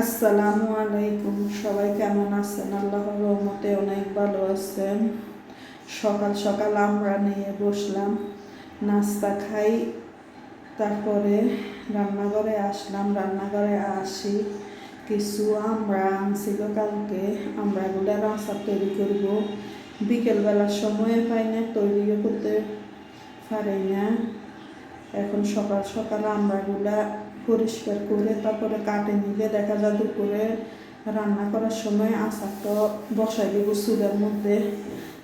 আসসালামু আলাইকুম। সবাই কেমন আছেন? আল্লাহর রহমতে অনেক ভালো আছেন। সকাল সকাল আমরা নিয়ে বসলাম, নাস্তা খাই, তারপরে রান্নাঘরে আসলাম। রান্নাঘরে আসি, কিছু আমরা আনছিল কালকে। আমরাগুলো রাস্তা তৈরি করব। বিকেলবেলার সময়ে পাই না তৈরিও করতে পারি না। এখন সকাল সকাল আমরাগুলা পরিষ্কার করে তারপরে কাটে নিলে দেখা যায় দুপুরে রান্না করার সময় আচারটা বসাই দেব চুলের মধ্যে,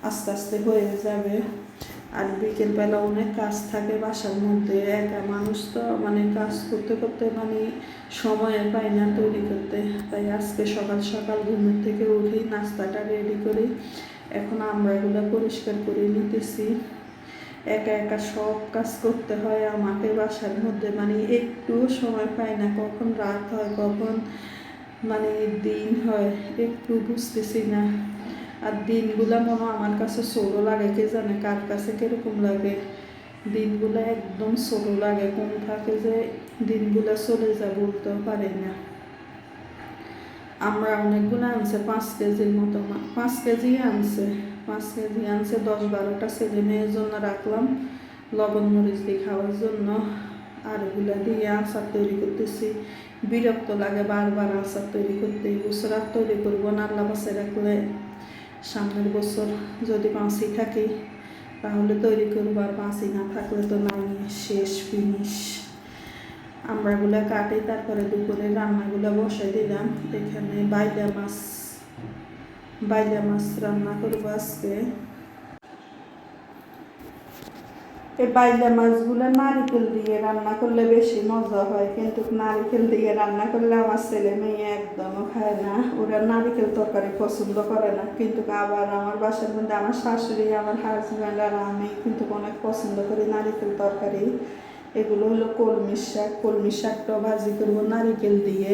আস্তে আস্তে হয়ে যাবে। আর বিকেলবেলা অনেক কাজ থাকে বাসার মধ্যে, একা মানুষ তো মানে কাজ করতে করতে মানে সময় পাই না তৈরি করতে। তাই আজকে সকাল সকাল ঘুমের থেকে উঠেই নাস্তাটা রেডি করি। এখন আমরা এগুলো পরিষ্কার করে নিতেছি। একা একা সব কাজ করতে হয় আমাকে বাসার মধ্যে মানে একটু সময় পাই না। কখন রাত হয়, কখন মানে দিন হয়, একটু বুঝতেছি না। আর দিনগুলো মনে আমার কাছে ছোটো লাগে, কে জানে কার কাছে কীরকম লাগে। দিনগুলো একদম ছোটো লাগে কোন থাকে যে দিনগুলো চলে যায় বলতেও পারি না। আমরা অনেকগুলো আনছে, পাঁচ কেজির মতো পাঁচ কেজি আনছে। পাঁচ কেজি আনছে, দশ বারোটা ছেলে মেয়ের জন্য রাখলাম, লবণ মরিচ দিয়ে খাওয়ার জন্য। আর এগুলো দিয়ে আচার তৈরি করতেছি। বিরক্ত লাগে বারবার আচার তৈরি করতে। বছর আর তৈরি করব না, আল্লাহ বাসে রাখলে সামনের বছর যদি বাঁচি থাকি, তাহলে তৈরি করব। আর বাঁচি না থাকলে তো নাই, শেষ ফিনিশ আমরাগুলা কাটি, তারপরে দুপুরে রান্নাগুলো বসাই দিলাম। এখানে বাইলা মাছ বাইলা মাছ রান্না করব আজকে। এই বাইলা মাছগুলো নারিকেল দিয়ে রান্না করলে বেশি মজা হয়, কিন্তু নারিকেল দিয়ে রান্না করলে আমার ছেলে মেয়ে একদমও খায় না। ওরা নারিকেল তরকারি পছন্দ করে না, কিন্তু আবার আমার বাসার মধ্যে আমার শাশুড়ি, আমার হাজব্যান্ড আর আমি কিন্তু অনেক পছন্দ করি নারিকেল তরকারি। এগুলো হলো কলমি শাক, কলমি শাকটা ভাজি করব নারিকেল দিয়ে।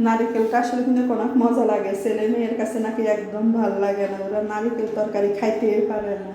নারিকেলটা আসলে কিন্তু অনেক মজা লাগে। ছেলে মেয়ের কাছে নাকি একদম ভালো লাগে না। ওরা নারিকেল তরকারি খাইতেই পারে না।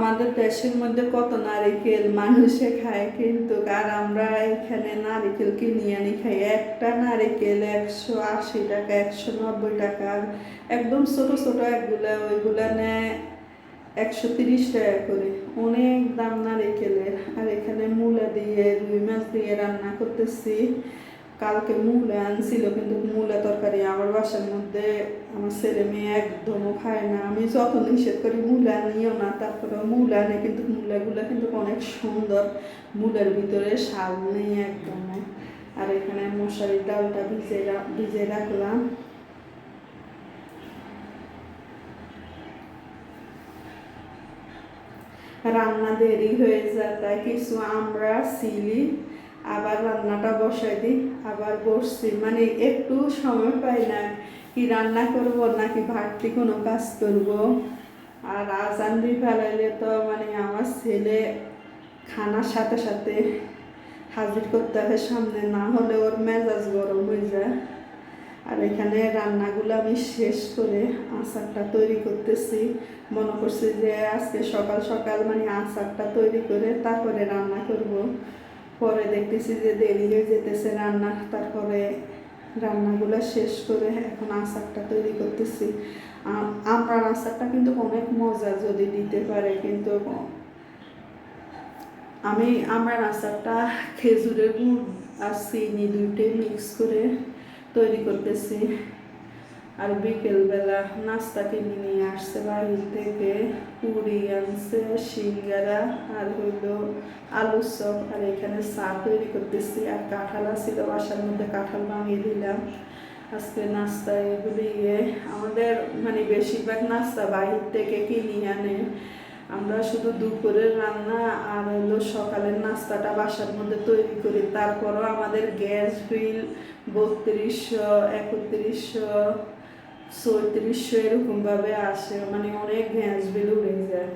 আমাদের দেশের মধ্যে কত নারিকেল মানুষে খায়, কিন্তু আর আমরা এখানে নারিকেল কিনে আনি খাই। একটা নারিকেল একশো আশি টাকা, একশো নব্বই টাকা একদম ছোট ছোট একগুলা, ওইগুলা নেয় একশো তিরিশ টাকা করে। অনেক দাম নারিকেলের আর এখানে মূলা দিয়ে, রুই মাছ দিয়ে রান্না করতেছি। কালকে মূলা আনছিল, কিন্তু মূলা তরকারি আমার বাসার মধ্যে আমার ছেলে মেয়ে একদমও খায় না। আমি যত নিষেধ করি মূলা নিও না তারপরে মূলা আনে, কিন্তু মূলাগুলো কিন্তু অনেক সুন্দর। মূলার ভিতরে শাল নেই একদম। আর এখানে মশারির ডালটা ভিজে ভিজে রাখলাম। রান্না দেরি হয়ে যায়, তাই কিছু আমরা সিলি আবার রান্নাটা বসাই দিই, আবার বসছি। মানে একটু সময় পাই না কি রান্না করব নাকি বাড়তি কোনো কাজ করব। আর আজান দিয়ে ফেলাইলে তো মানে আমার ছেলে খানার সাথে সাথে হাজির করতে হবে সামনে, না হলে ওর মেজাজ গরম হয়ে যায়। আর এখানে রান্নাগুলো আমি শেষ করে আচারটা তৈরি করতেছি। মনে করছি যে আজকে সকাল সকাল মানে আচারটা তৈরি করে তারপরে রান্না করব। পরে দেখতেছি যে দেরি হয়ে যেতেছে রান্না। তারপরে রান্নাগুলো শেষ করে এখন আচারটা তৈরি করতেছি। আম- আমড়ার আচারটা কিন্তু অনেক মজা যদি দিতে পারে, কিন্তু আমি আমার আচারটা খেজুরের গুড় আর চিনি দুইটাই মিক্স করে তৈরি করতেছি। আর বিকেলবেলা নাস্তা কিনে নিয়ে আসছে বাড়ির থেকে। পুরি আনছে, সিঙ্গারা, আর হইল আলুর চপ। আর এখানে চা তৈরি করতেছি। আর কাঁঠাল আছিল, বাসার মধ্যে কাঁঠাল ভাঙিয়ে দিলাম। আজকে নাস্তা এগুলি ইয়ে। আমাদের মানে বেশিরভাগ নাস্তা বাহির থেকে কিনে আনে। আমরা শুধু দুপুরের রান্না আর হলো সকালের নাস্তাটা বাসার মধ্যে তৈরি করি। তারপরও আমাদের গ্যাস বিল বত্রিশশো, একত্রিশশো চৌত্রিশশো এরকমভাবে আসে মানে অনেক গ্যাস বেলু উড়ে যায়।